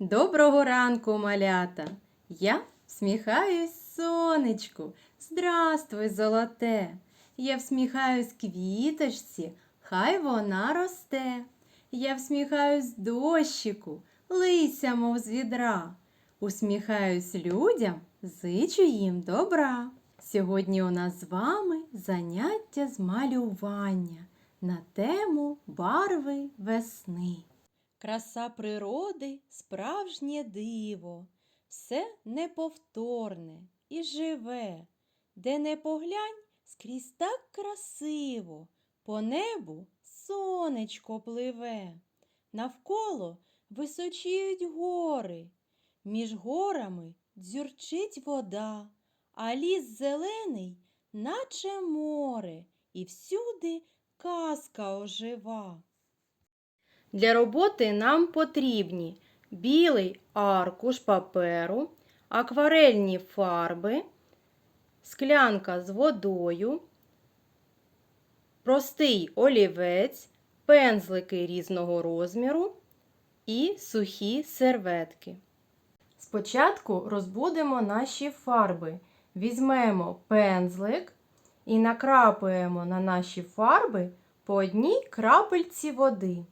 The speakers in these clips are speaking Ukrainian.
Доброго ранку, малята! Я всміхаюсь сонечку. Здравствуй, золоте! Я всміхаюсь квіточці, хай вона росте. Я всміхаюсь дощику, лися, мов з відра. Усміхаюсь людям, зичу їм добра. Сьогодні у нас з вами заняття з малювання на тему барви весни. Краса природи справжнє диво, все неповторне і живе, де не поглянь, скрізь так красиво, по небу сонечко пливе, навколо височіють гори, між горами дзюрчить вода, а ліс зелений, наче море, і всюди казка ожива. Для роботи нам потрібні білий аркуш паперу, акварельні фарби, склянка з водою, простий олівець, пензлики різного розміру і сухі серветки. Спочатку розбудемо наші фарби. Візьмемо пензлик і накрапуємо на наші фарби по одній крапельці води.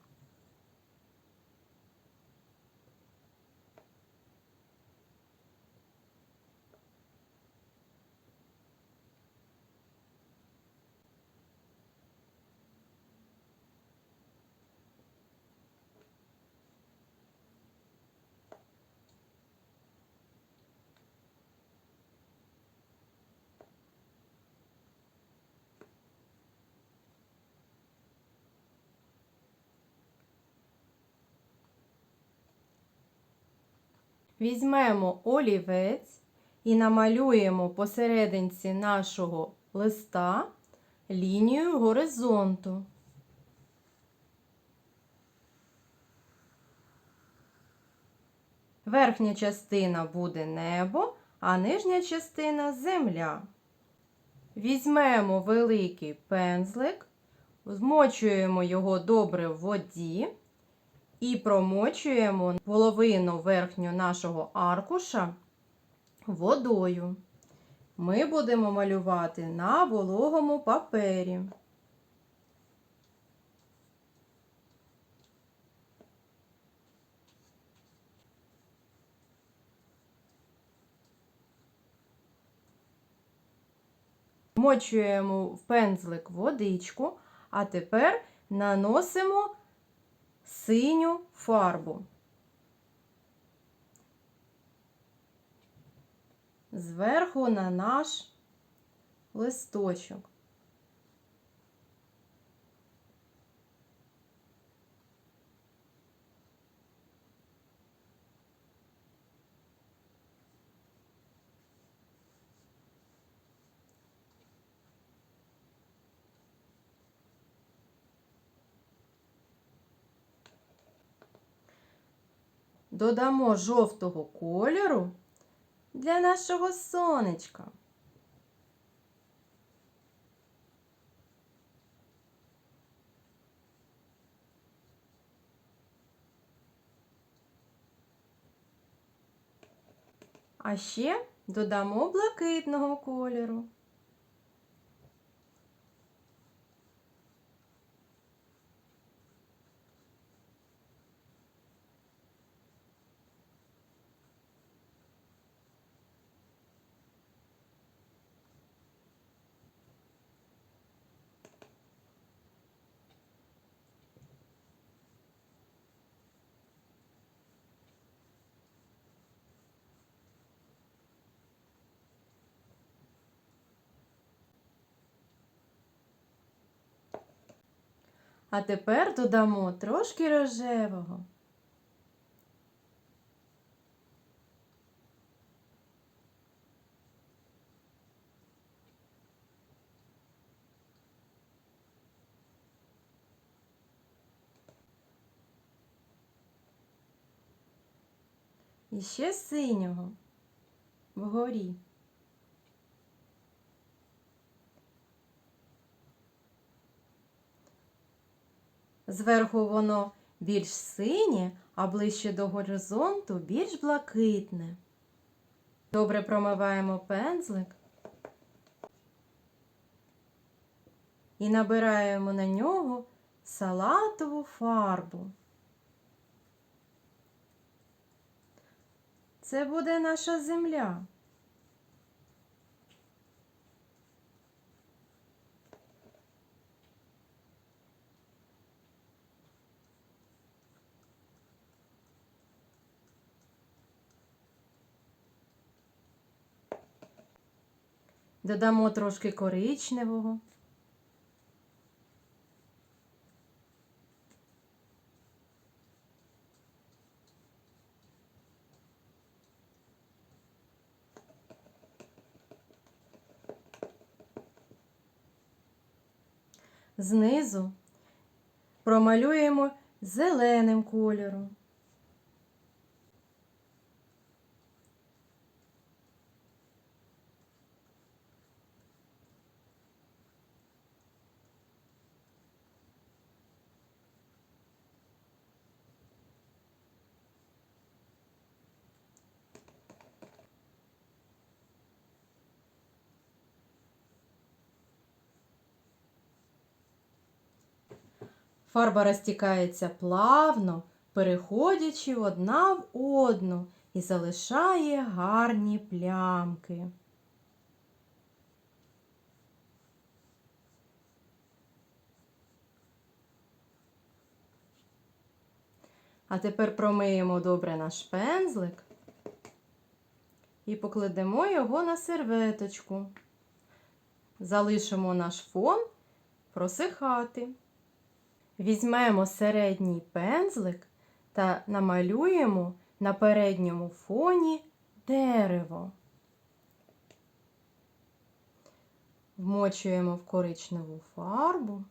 Візьмемо олівець і намалюємо посерединці нашого листа лінію горизонту. Верхня частина буде небо, а нижня частина земля. Візьмемо великий пензлик, змочуємо його добре в воді і промочуємо половину верхню нашого аркуша водою. Ми будемо малювати на вологому папері. Вмочуємо в пензлик водичку, а тепер наносимо синю фарбу. Зверху на наш листочок. Додамо жовтого кольору для нашого сонечка. А ще додамо блакитного кольору. А тепер додамо трошки рожевого. І ще синього вгорі. Зверху воно більш синє, а ближче до горизонту більш блакитне. Добре промиваємо пензлик і набираємо на нього салатову фарбу. Це буде наша земля. Додамо трошки коричневого. Знизу промалюємо зеленим кольором. Фарба розтікається плавно, переходячи одна в одну і залишає гарні плямки. А тепер промиємо добре наш пензлик і покладемо його на серветочку. Залишимо наш фон просихати. Візьмемо середній пензлик та намалюємо на передньому фоні дерево. Вмочуємо в коричневу фарбу.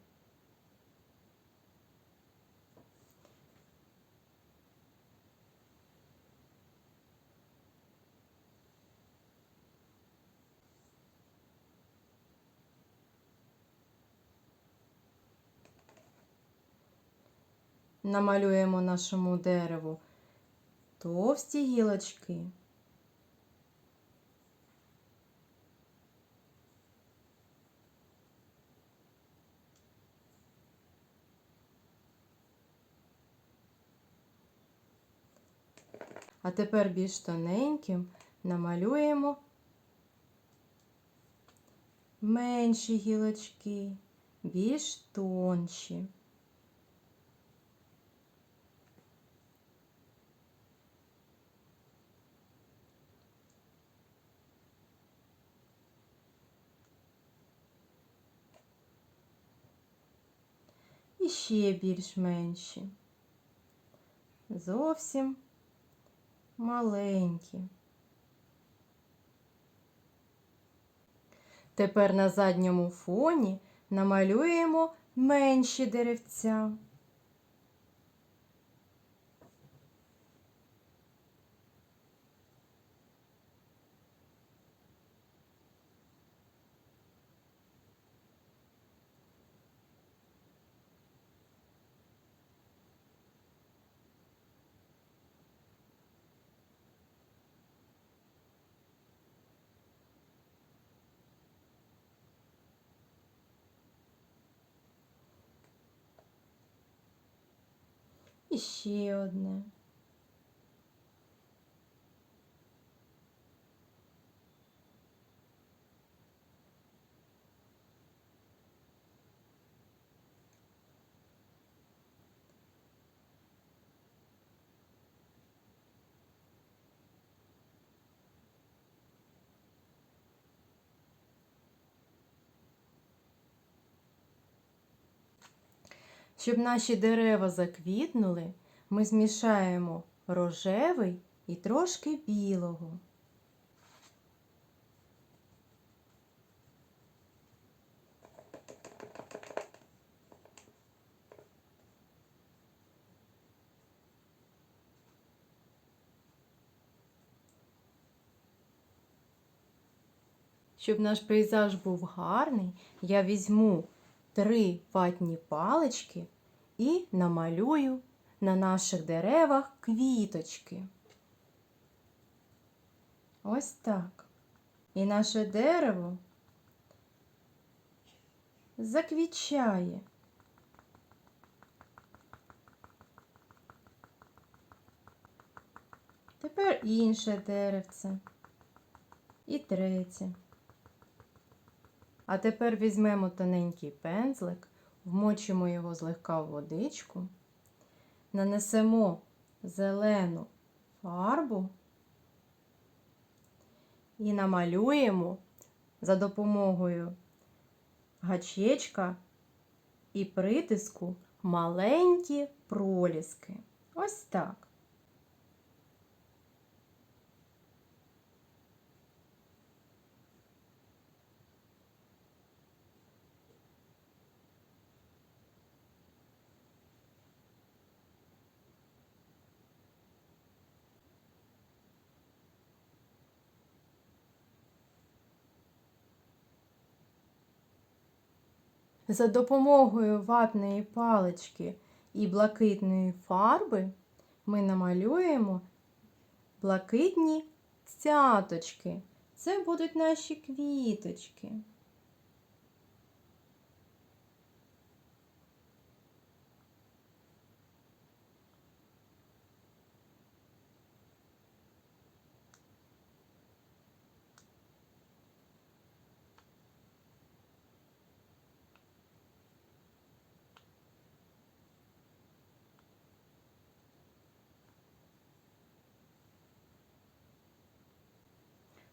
Намалюємо нашому дереву товсті гілочки. А тепер більш тоненьким намалюємо менші гілочки, більш тонші. І ще більш менші. Зовсім маленькі. Тепер на задньому фоні намалюємо менші деревця. І ще одне. Щоб наші дерева заквітнули, ми змішаємо рожевий і трошки білого. Щоб наш пейзаж був гарний, я візьму три ватні палички і намалюю на наших деревах квіточки. Ось так. І наше дерево заквічає. Тепер інше деревце. І третє. А тепер візьмемо тоненький пензлик, вмочимо його злегка в водичку, нанесемо зелену фарбу і намалюємо за допомогою гачечка і притиску маленькі проліски. Ось так. За допомогою ватної палички і блакитної фарби ми намалюємо блакитні цяточки. Це будуть наші квіточки.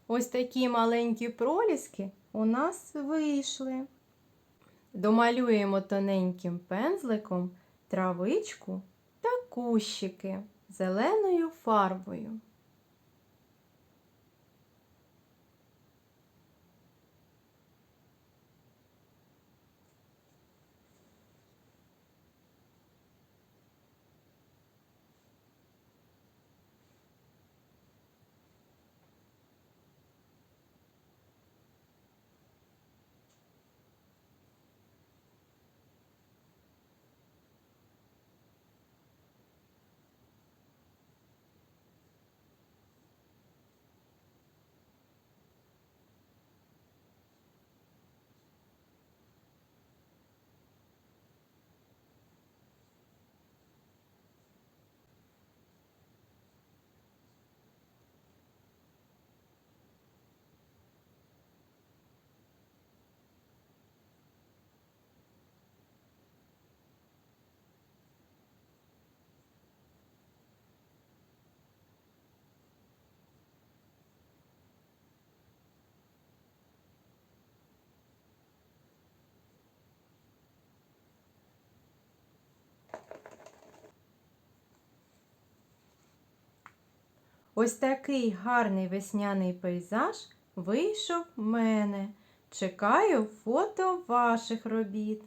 Ось такі маленькі проліски у нас вийшли. Домалюємо тоненьким пензликом травичку та кущики зеленою фарбою. Ось такий гарний весняний пейзаж вийшов в мене. Чекаю фото ваших робіт.